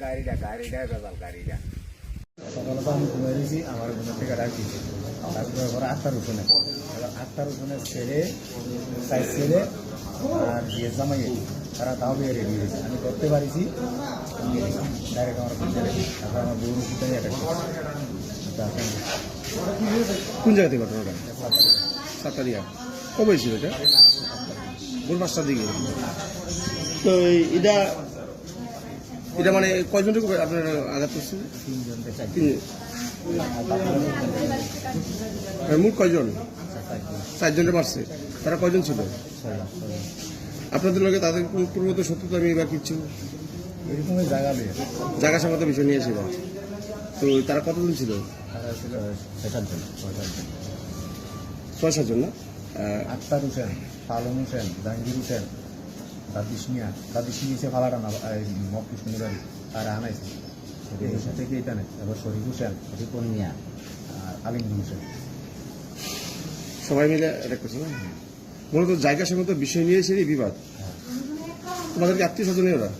গাড়িটা গাড়িটা বেজাল গাড়িটা সকালে তো আমি ঘুমিয়ে দিয়েছি আমার ঘুমের থেকে ডাক দিয়েছি তারপরে পরে আটটার উঠোনে এবার আটটার উঠোনে ছেড়ে সাইজ ছেড়ে আর বিয়ে জামাই তারা তাও বিয়ে রেডি হয়েছে আমি করতে পারিছি ডাইরেক্ট আমার ঘুরতে রেখে তারপর আমার বউর পিতাই অ্যাটাক কোন জায়গা থেকে ঘটনাটা? সাতারিয়া। কবে ছিল এটা? ভোর পাঁচটার দিকে। তো এই- এটা এটা মানে কয়জনকে আপনার আঘাত করছে মোট কয়জন? চারজনে মারছে। তারা কয়জন ছিল? আপনাদের লগে তাদের পূর্বত সত্যতা আমি বা কিচ্ছু জায়গা সংক্রান্ত বিষয় নিয়ে ছিল তো তারা কতজন ছিল? ছয় সাতজন না? আক্তার হোসেন পালন হোসেন জাহাঙ্গীর হোসেন দাদিস মিয়া দাদিস মিয়া ফালাটা না মকিস বাড়ি তারা আনাইছে এদের থেকে এটা নেই। এবার শরীফ হোসেন রিপন মিয়া আর আলিমুল হোসেন। সবাই মিলে এটা করছে না? মূলত জায়গা সংক্রান্ত বিষয় নিয়ে এসে বিবাদ। তোমাদেরকে আত্মীয় স্বজনীয় ওরা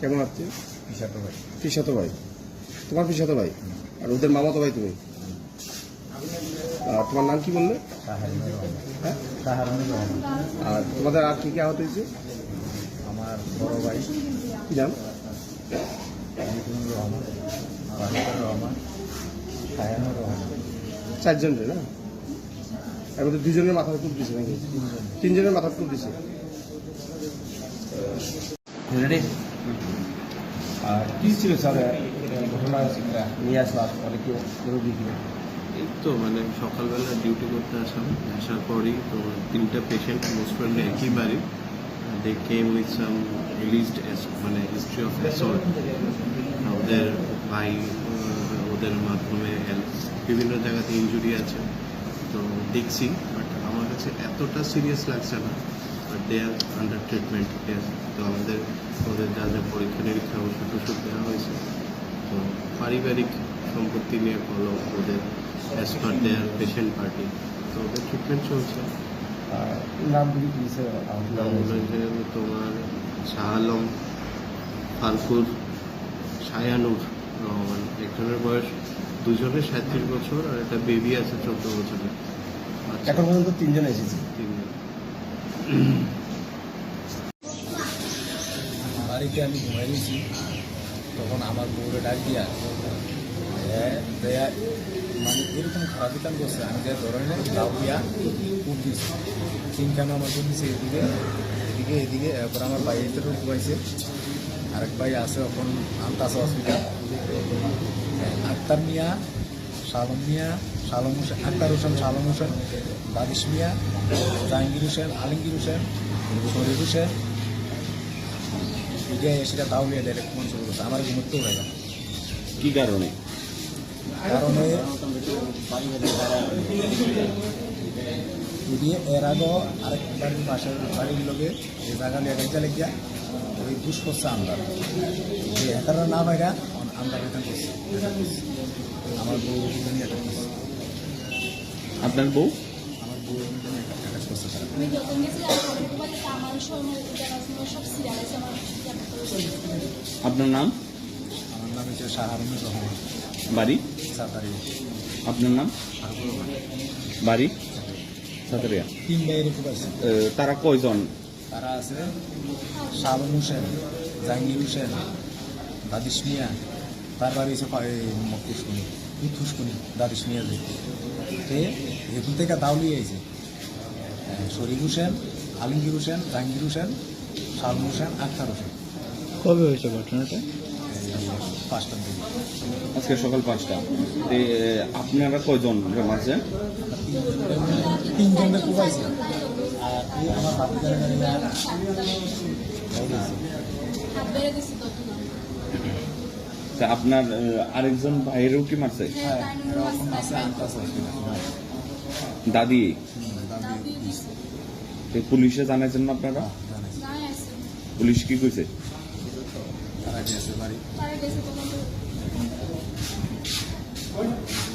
কেমন আত্মীয়? পিসাটো ভাই। পিসাতো ভাই। তোমার পিসাতো ভাই? আর ওদের মামাতো ভাই তুমি? আর তোমার নাম কি বললে? হ্যাঁ আর তোমাদের আর কি কি আহত হয়েছে? আমার বড় ভাই। কি নাম? রহমান রাহিদুর রহমান সায়ানুর রহমান। চারজন রে না? এর মধ্যে দুজনের মাথার কূপ দিছে নাকি? তিনজনের। মাথার কূপ দিছে। আর কি ছিল স্যার? ঘটনা নিয়ে আসলো অনেকে রোগী এই তো মানে সকালবেলা ডিউটি করতে আসলাম। আসার পরেই তো তিনটা পেশেন্ট মোস্ট প্রবলি একই বাড়ি they came with some released মানে হিস্ট্রি অফ অ্যাসল্ট ওদের ভাই ওদের মাধ্যমে বিভিন্ন জায়গাতে ইনজুরি আছে। তো দেখছি বাট আমার কাছে এতটা সিরিয়াস লাগছে না। But they are under treatment তো আমাদের, ওদের যা যা পরীক্ষা নিরীক্ষা ওষুধ ওষুধ দেওয়া হয়েছে। তো পারিবারিক সম্পত্তি নিয়ে বলো ওদের as per their patient party তো ওদের ট্রিটমেন্ট চলছে নামগুলি কি স্যার নাম তোমার শাহ আলম ফালকুর সায়ানুর রহমান একজনের বয়স দুজনের সাঁত্রিশ বছর আর একটা বেবি আছে চোদ্দ বছরের। এখন পর্যন্ত তিনজন এসেছে। তিনজন। বাড়িতে আমি ঘুমাই দিয়েছি তখন আমার বউরে ডাক দিয়া মানে এরকম খারাপ কাম করছে আমি যে ধরনের লাউ দিয়া কুপ দিয়েছি তিনখানে আমার দিয়েছে এদিকে এদিকে এদিকে এরপর আমার বাইরেতে ঘুমাইছে আরেক ভাই আছে এখন আনতাছে হসপিটাল আক্তার মিয়া শালম মিয়া শালম হোসেন আক্তার হোসেন শালম হোসেন বাদিস মিয়া জাহাঙ্গীর হোসেন আলমগীর হোসেন শরীফ হোসেন এদিকে সেটা দাউলিয়া ডাইরেক্ট মন শুরু করছে আমার ঘুমোতেও হয়ে গেল কি কারণে কারণে যদি এর আগেও আরেক বাড়ির পাশের বাড়ির লোকে যে জায়গা নিয়ে গাইতে লেগিয়া ওই ঘুষ করছে আন্দার যে একারা না বাইরা আন্দার এটা করছে আমার বউ আপনার বউ? আমার বউ আমার আমার আমার আপনার নাম? আমার নাম হচ্ছে শাহারুনুর রহমান। বাড়ি? আপনার নাম? বাড়ি? সাতারিয়া। তিন মেয়ের তারা কয়জন? তারা আছে শালম হোসেন জাহাঙ্গীর হোসেন দাদিস মিয়া তার বাড়ি হচ্ছে মকুশকুনি উৎকুশকুনি দাদিস মিয়া যে। এখান থেকে দাউলি আইছে। শরীফ হোসেন আলমগীর হোসেন জাহাঙ্গীর হোসেন শালম হোসেন আখতার হোসেন। কবে হয়েছে ঘটনাটা? পাঁচটার দিকে। আজকে সকাল পাঁচটা। আপনারা কয়জন মাঝে তিনজনকে আর আমার আপনার আরেকজন ভাইয়েরও কি মারছে? দাদি? পুলিশে জানাইছেন না আপনারা? পুলিশ কি কইছে? はい